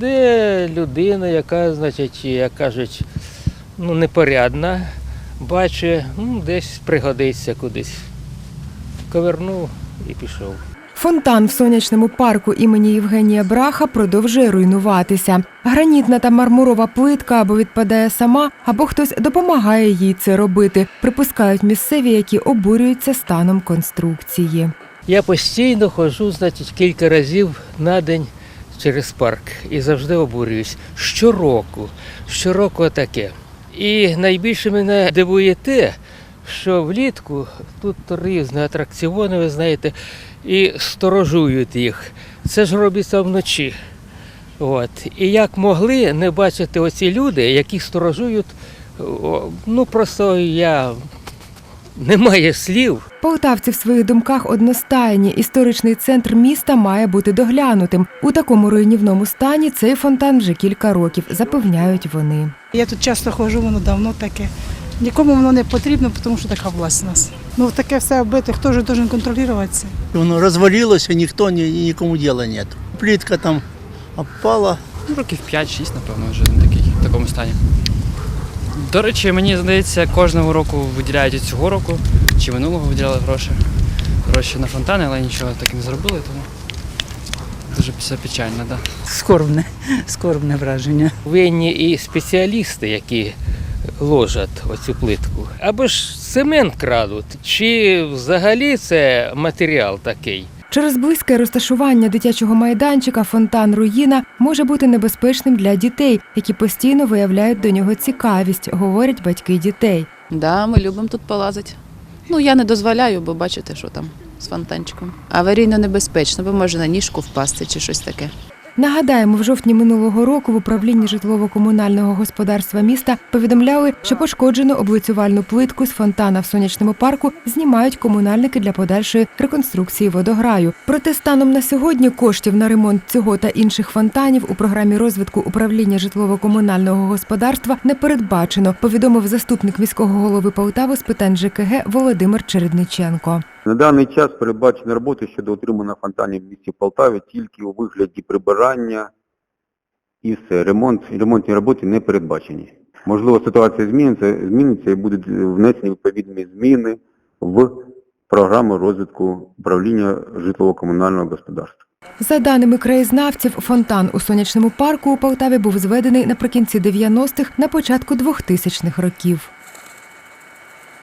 Прийде людина, яка, значить, як кажуть, ну, непорядна, бачить, ну, десь пригодиться кудись. Ковернув і пішов. Фонтан в сонячному парку імені Євгенія Браха продовжує руйнуватися. Гранітна та мармурова плитка або відпадає сама, або хтось допомагає їй це робити. Припускають місцеві, які обурюються станом конструкції. Я постійно ходжу, значить, кілька разів на день через парк і завжди обурююсь. Щороку, щороку таке. І найбільше мене дивує те, що влітку тут різні атракціони, ви знаєте, і сторожують їх. Це ж робиться вночі. От. І як могли не бачити оці люди, які сторожують, ну просто я немає слів. Полтавці в своїх думках одностайні. Історичний центр міста має бути доглянутим. У такому руйнівному стані цей фонтан вже кілька років, запевняють вони. Я тут часто ходжу, воно давно таке. Нікому воно не потрібно, тому що така власть у нас. Ну таке все вбите, хто ж має контролювати? Воно розвалилося, ніхто ні, нікому діла нет. Плітка там опала. Ну, років 5-6, напевно, вже в такому стані. До речі, мені здається, кожного року виділяють і цього року, чи минулого виділяли гроші. Гроші на фонтани, але нічого так і не зробили, тому дуже все печально, так. Да. Скорбне, скорбне враження. Винні і спеціалісти, які ложать оцю плитку. Або ж цемент крадуть, чи взагалі це матеріал такий. Через близьке розташування дитячого майданчика фонтан Руїна може бути небезпечним для дітей, які постійно виявляють до нього цікавість, говорять батьки дітей. Да, ми любимо тут полазити. Ну, я не дозволяю, бо бачите, що там з фонтанчиком. Аварійно небезпечно, бо може на ніжку впасти чи щось таке. Нагадаємо, в жовтні минулого року в управлінні житлово-комунального господарства міста повідомляли, що пошкоджену облицювальну плитку з фонтана в сонячному парку знімають комунальники для подальшої реконструкції водограю. Проте станом на сьогодні коштів на ремонт цього та інших фонтанів у програмі розвитку управління житлово-комунального господарства не передбачено. Повідомив заступник міського голови Полтави з питань ЖКГ Володимир Чередниченко. На даний час передбачені роботи щодо утримання фонтанів в місті Полтаві тільки у вигляді прибирання і все. Ремонт, ремонтні роботи не передбачені. Можливо, ситуація зміниться, зміниться і будуть внесені відповідні зміни в програму розвитку управління житлово-комунального господарства. За даними краєзнавців, фонтан у сонячному парку у Полтаві був зведений наприкінці 90-х, на початку 2000-х років.